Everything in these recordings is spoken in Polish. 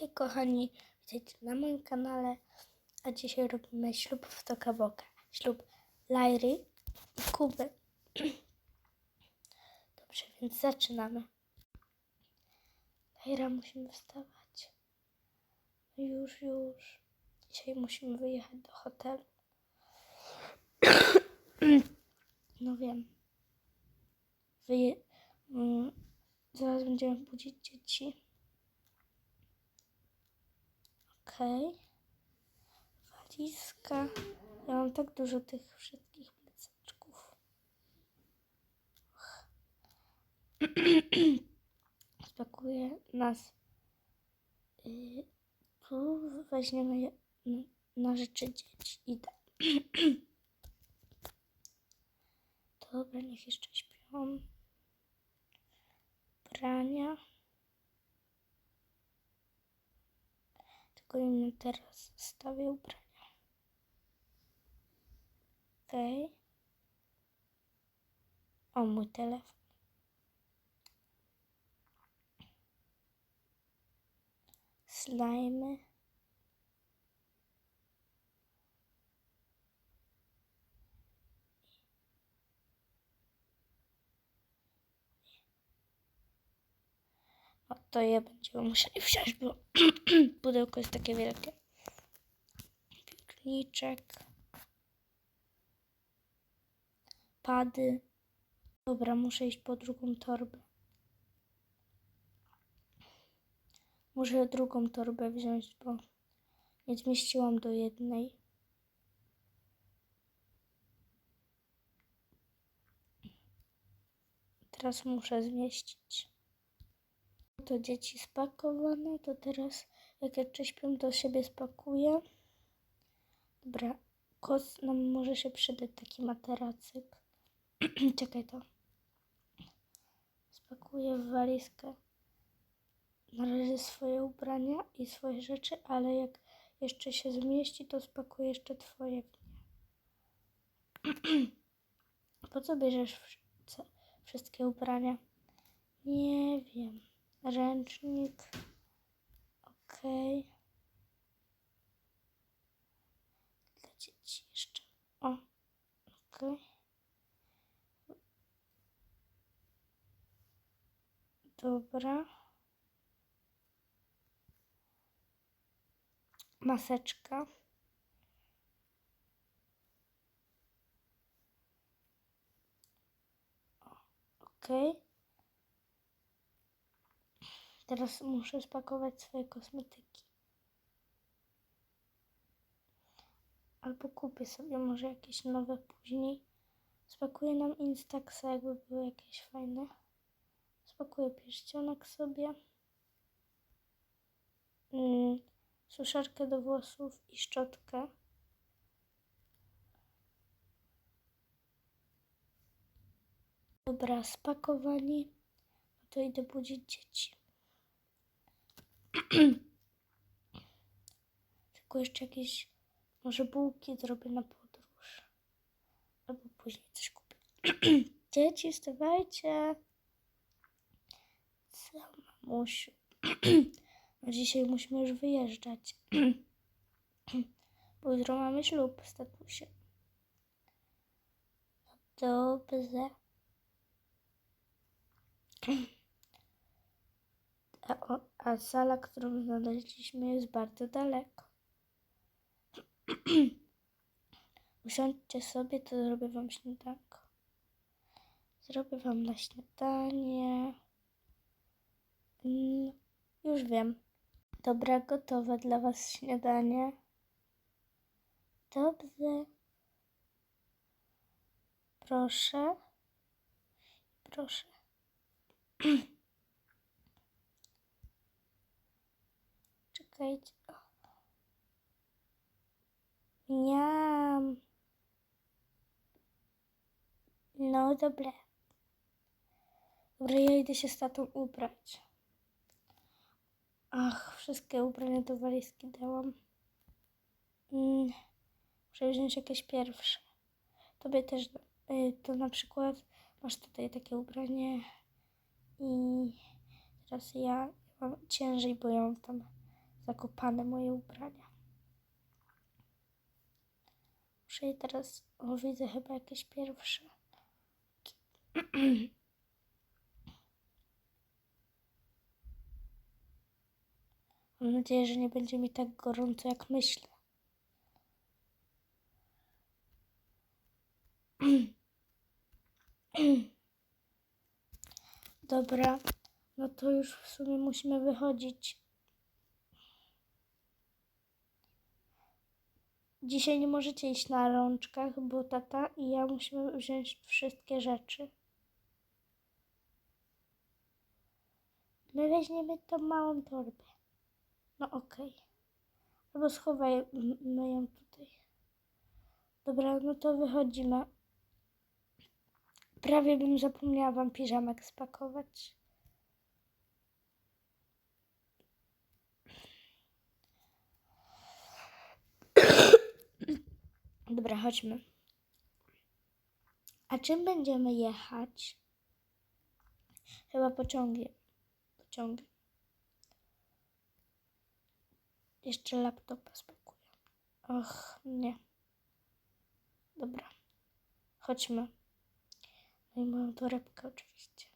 Hej kochani, witajcie na moim kanale, a dzisiaj robimy ślub w Tokaboka. Ślub Lajry i Kuby. Dobrze, więc zaczynamy. Lajra, musimy wstawać. No Już, już. Dzisiaj musimy wyjechać do hotelu. No wiem. Wyje... mm, Zaraz będziemy budzić dzieci. Okej. Walizka. Ja mam tak dużo tych wszystkich plecaczków. Spakuję nas. Y, tu weźmiemy je- n- na rzeczy dzieci. Idę. Dobra, niech jeszcze śpią. Prania. Im teraz stawię ubrania. Okej. O, mój telefon. Slajmy. O, to je będziemy musieli wsiąść, bo pudełko jest takie wielkie. Piórniczek. Pady. Dobra, muszę iść po drugą torbę. Muszę drugą torbę wziąć, bo nie zmieściłam do jednej. Teraz muszę zmieścić. To dzieci spakowane, to teraz jak jeszcze śpią, to siebie spakuję. Dobra, kos nam może się przydać taki materacyk. Czekaj to. Spakuję w walizkę na razie swoje ubrania i swoje rzeczy, ale jak jeszcze się zmieści, to spakuję jeszcze twoje. Po co bierzesz wszystkie ubrania? Nie wiem. Ręcznik. Okej. Dla dzieci jeszcze. O. Okej. Dobra. Maseczka. Okej. Teraz muszę spakować swoje kosmetyki. Albo kupię sobie może jakieś nowe później. Spakuję nam Instaxa, jakby były jakieś fajne. Spakuję pierścionek sobie. Mm, suszarkę do włosów i szczotkę. Dobra, spakowani. No to idę budzić dzieci. Tylko jeszcze jakieś, może bułki zrobię na podróż. Albo później coś kupię. Dzieci, wstawajcie. Co, mamusiu? No dzisiaj musimy już wyjeżdżać. Bo jutro mamy ślub z tatusiem. No dobrze. A, a sala, którą znaleźliśmy, jest bardzo daleko. Usiądźcie sobie, to zrobię wam śniadanko. Zrobię wam na śniadanie. Mm, już wiem. Dobra, gotowe dla was śniadanie. Dobrze. Proszę. Proszę. Czekajcie. Miam. No dobra. Dobra, ja idę się z tatą ubrać. Ach, wszystkie ubrania do walizki dałam. Mm, muszę wziąć jakieś pierwsze. Tobie też, y, to na przykład masz tutaj takie ubranie i teraz ja mam ciężej, bo ja mam tam zakopane moje ubrania. Muszę je teraz, o widzę chyba jakieś pierwsze. Mam nadzieję, że nie będzie mi tak gorąco, jak myślę. Dobra, no to już w sumie musimy wychodzić. Dzisiaj nie możecie iść na rączkach, bo tata i ja musimy wziąć wszystkie rzeczy. My weźmiemy tą małą torbę. No okej. Albo schowajmy ją tutaj. Dobra, no to wychodzimy. Prawie bym zapomniała wam piżamek spakować. Dobra, chodźmy. A czym będziemy jechać? Chyba pociągiem. Pociągiem. Jeszcze laptopa spakuję. Och, nie. Dobra. Chodźmy. No i moją torebkę oczywiście.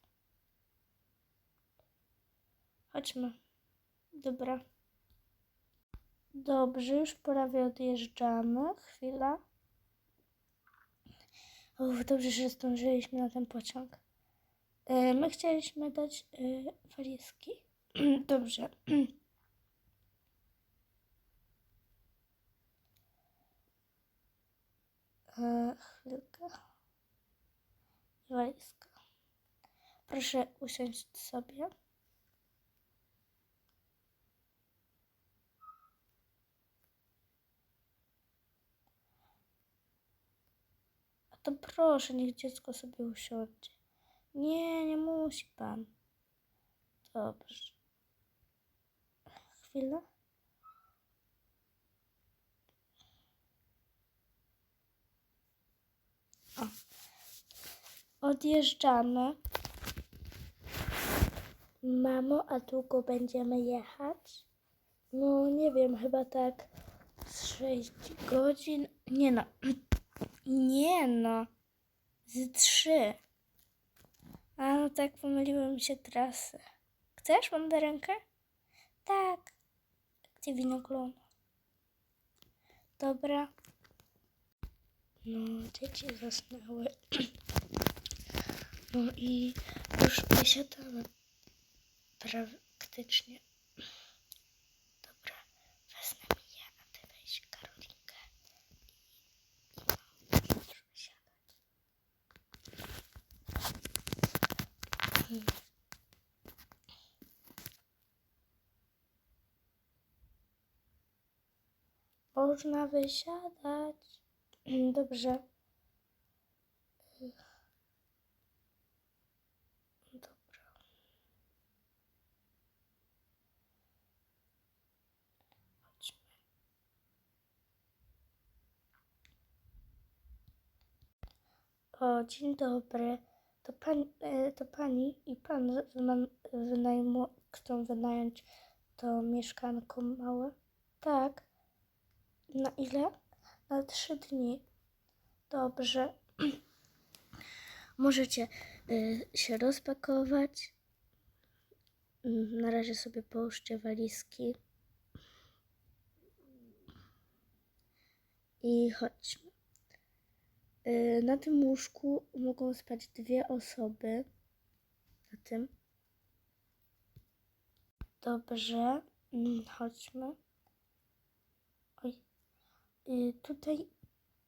Chodźmy. Dobra. Dobrze, już prawie odjeżdżamy. Chwila. Uff, dobrze, że zdążyliśmy na ten pociąg. E, My chcieliśmy dać e, walizki. Dobrze. E, Chwilkę. Walizka. Proszę usiąść sobie. To proszę, niech dziecko sobie usiądzie. Nie, nie musi pan. Dobrze. Chwilę. O. Odjeżdżamy. Mamo, a długo będziemy jechać? No, nie wiem, chyba tak z 6 godzin. Nie no. Nie no. Z 3. A no tak, pomyliły mi się trasy. Chcesz mandarynkę? Tak. Gdzie winogron? Dobra. No, dzieci zasnęły. No i już wysiadamy. Praktycznie. Dobra, wezmę Miję, a ty weź Karolinkę. I, i możesz wysiadać. Hmm. Można wysiadać. Dobrze. Dobra. Chodźmy. O, dzień dobry. To, pan, e, to pani i pan wyna- wynajmu, chcą wynająć to mieszkanko małe? Tak. Na ile? Na trzy dni. Dobrze. Możecie y, się rozpakować. Na razie sobie połóżcie walizki. I chodźmy. Y, Na tym łóżku mogą spać dwie osoby. Na tym. Dobrze. Mm, Chodźmy. Y, Tutaj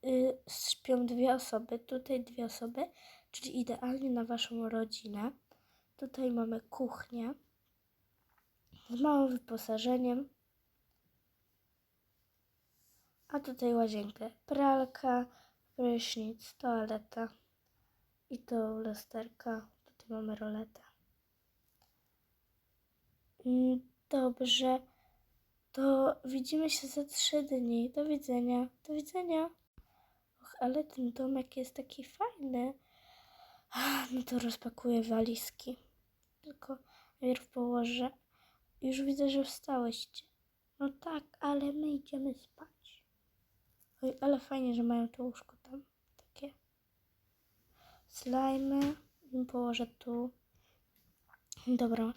y, śpią dwie osoby, tutaj dwie osoby, czyli idealnie na waszą rodzinę. Tutaj mamy kuchnię z małym wyposażeniem. A tutaj łazienkę, pralka, prysznic, toaleta i to lusterka. Tutaj mamy roletę. Mm, Dobrze. To widzimy się za trzy dni. Do widzenia. Do widzenia. Och, ale ten domek jest taki fajny. No to rozpakuję walizki. Tylko najpierw położę. Już widzę, że wstałyście. No tak, ale my idziemy spać. Oj, ale fajnie, że mają to łóżko tam. Takie. Slajmy. Położę tu. Dobra.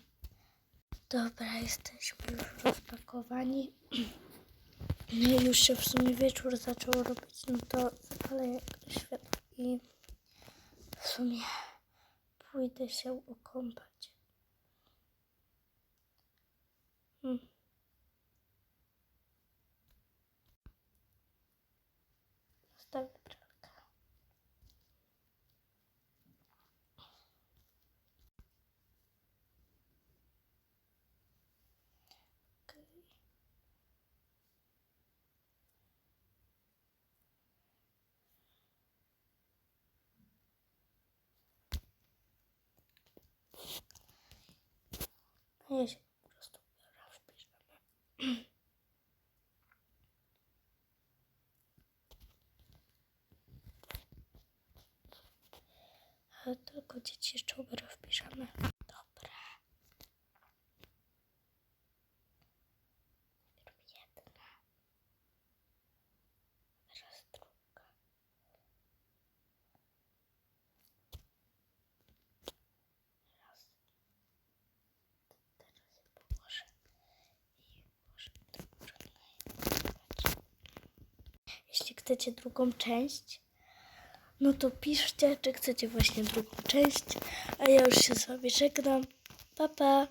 Dobra, jesteśmy już rozpakowani. No już się w sumie wieczór zaczął robić, no to zapalę światło i w sumie pójdę się okąpać. Hmm. Zostawię pralkę. Okej. A ja się po prostu ubiorę w piżamę. Tylko dzieci jeszcze ubiorę w piżamę. Dobra. Najpierw jedna. Teraz druga. Raz. Teraz je położę. I może to można Jeśli chcecie drugą część, no to piszcie, czy chcecie właśnie drugą część. A ja już się z wami żegnam. Pa, pa.